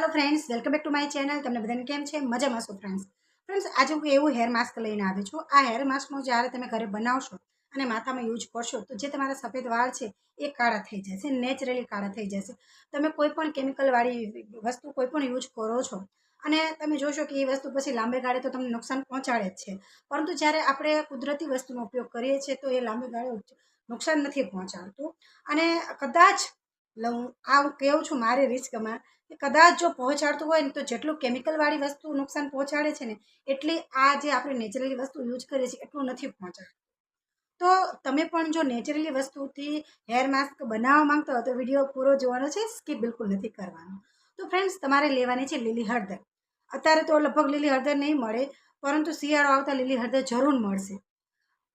Hello friends welcome back to my channel તમને બધાને કેમ છે? મજામાં છો ફ્રેન્ડ્સ ફ્રેન્ડ્સ આજે હું એવું હેર માસ્ક લઈને આવી છું. આ હેર માસ્કનો જ્યારે તમે ઘરે બનાવશો અને માથામાં યુઝ કરશો, તો જે તમારા સફેદ વાળ છે, એ કાળા થઈ જશે નેચરલી કાળા થઈ જશે. તમે કોઈ પણ કેમિકલવાળી વસ્તુ કોઈ પણ યુઝ કરો છો અને તમે જોશો કે એ વસ્તુ પછી લાંબે ગાળે તો તમને નુકસાન પહોંચાડે જ છે. પરંતુ જ્યારે આપણે કુદરતી વસ્તુનો ઉપયોગ કરીએ છીએ, તો એ લાંબે ગાળે નુકસાન નથી પહોંચાડતું. અને કદાચ લઉં આ હું કહું છું, મારી રિસ્કમાં કે કદાચ જો પહોંચાડતું હોય ને તો જેટલું કેમિકલવાળી વસ્તુ નુકસાન પહોંચાડે છે ને, એટલી આ જે આપણે નેચરલી વસ્તુ યુઝ કરીએ છીએ, એટલું નથી પહોંચાડતું. તો તમે પણ જો નેચરલી વસ્તુથી હેર માસ્ક બનાવવા માંગતા હો તો વીડિયો પૂરો જોવાનો છે સ્કીપ બિલકુલ નથી કરવાનો. તો ફ્રેન્ડ્સ તમારે લેવાની છે લીલી હળદર. અત્યારે તો લગભગ લીલી હળદર નહીં મળે, પરંતુ શિયાળો આવતા લીલી હળદર જરૂર મળશે.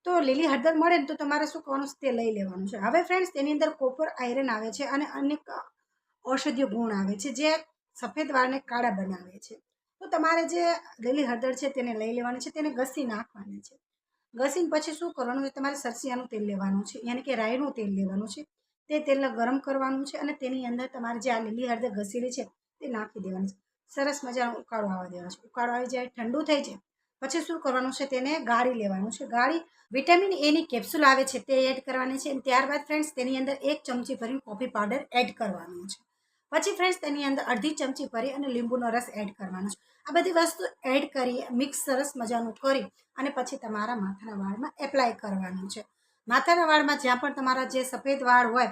તો લીલી હળદર મળે ને તો તમારે શું કરવાનું? છે તે લઈ લેવાનું છે. હવે ફ્રેન્ડ્સ તેની અંદર કોપર આયરન આવે છે અને અનેક ઔષધીય ગુણ આવે છે જે સફેદ વાળને કાળા બનાવે છે. તો તમારે જે લીલી હળદર છે તેને લઈ લેવાની છે, તેને ઘસી નાખવાની છે. ઘસીને પછી શું કરવાનું? છે તમારે સરસિયાનું તેલ લેવાનું છે, યાની કે રાઈનું તેલ લેવાનું છે. તે તેલને ગરમ કરવાનું છે અને તેની અંદર તમારે જે આ લીલી હળદર ઘસેલી છે તે નાખી દેવાની છે. સરસ મજાનો ઉકાળો આવવા દેવાનો છે. ઉકાળો આવી જાય, ઠંડુ થઈ જાય પછી શું કરવાનું છે તેને ગાળી લેવાનું છે. ગાળી વિટામિન એની કેપ્સ્યુલ આવે છે તે એડ કરવાની છે અને ત્યારબાદ ફ્રેન્ડ્સ તેની અંદર એક ચમચી ભરીને કોફી પાવડર એડ કરવાનું છે. પછી ફ્રેન્ડ્સ તેની અંદર અડધી ચમચી ભરી અને લીંબુનો રસ એડ કરવાનો છે. આ બધી વસ્તુ એડ કરી મિક્સ સરસ મજાનું કરી અને પછી તમારા માથાના વાળમાં એપ્લાય કરવાનું છે. માથાના વાળમાં જ્યાં પણ તમારા જે સફેદ વાળ હોય,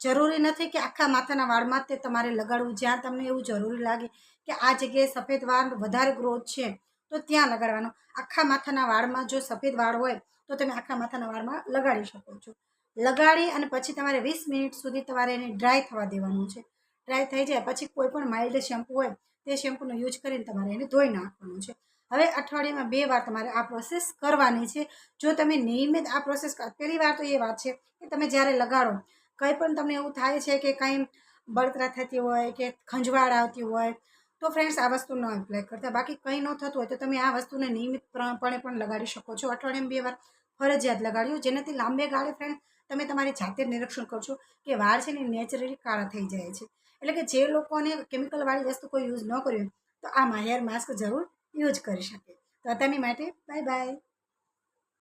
જરૂરી નથી કે આખા માથાના વાળમાં તે તમારે લગાડવું. જ્યાં તમને એવું જરૂરી લાગે કે આ જગ્યાએ સફેદ વાળ વધારે ગ્રોથ છે તો ત્યાં લગાડવાનો. આખા માથાના વાળમાં જો સફેદ વાળ હોય, તો તમે આખા માથાના વાળમાં લગાડી શકો છો. લગાડી અને પછી તમારે વીસ મિનિટ સુધી તમારે એને ડ્રાય થવા દેવાનું છે. ડ્રાય થઈ જાય પછી કોઈ પણ માઇલ્ડ શેમ્પૂ હોય, તે શેમ્પૂનો યુઝ કરીને તમારે એને ધોઈ નાખવાનું છે. હવે અઠવાડિયામાં બે વાર તમારે આ પ્રોસેસ કરવાની છે. જો તમે નિયમિત આ પ્રોસેસ પહેલી વાર તો એ વાત છે કે તમે જ્યારે લગાડો, કંઈ પણ તમને એવું થાય છે કે કંઈ બળતરા થતી હોય કે ખંજવાળ આવતી હોય તો ફ્રેન્ડ્સ આ વસ્તુ ન એપ્લાય કરતા બાકી કંઈ ન થતું હોય તો તમે આ વસ્તુને નિયમિતપણે પણ લગાડી શકો છો. અઠવાડિયામાં બે વાર ફરજિયાત લગાડ્યું. જેનાથી લાંબે ગાળે ફ્રેન્ડ તમે તમારી જાતે નિરીક્ષણ કરશો કે વાળ છે ને નેચરલી કાળા થઈ જાય છે. એટલે કે જે લોકોને કેમિકલવાળી વસ્તુ કોઈ યુઝ ન કર્યું તો આ હેર માસ્ક જરૂર યુઝ કરી શકે. તો તેની માટે બાય બાય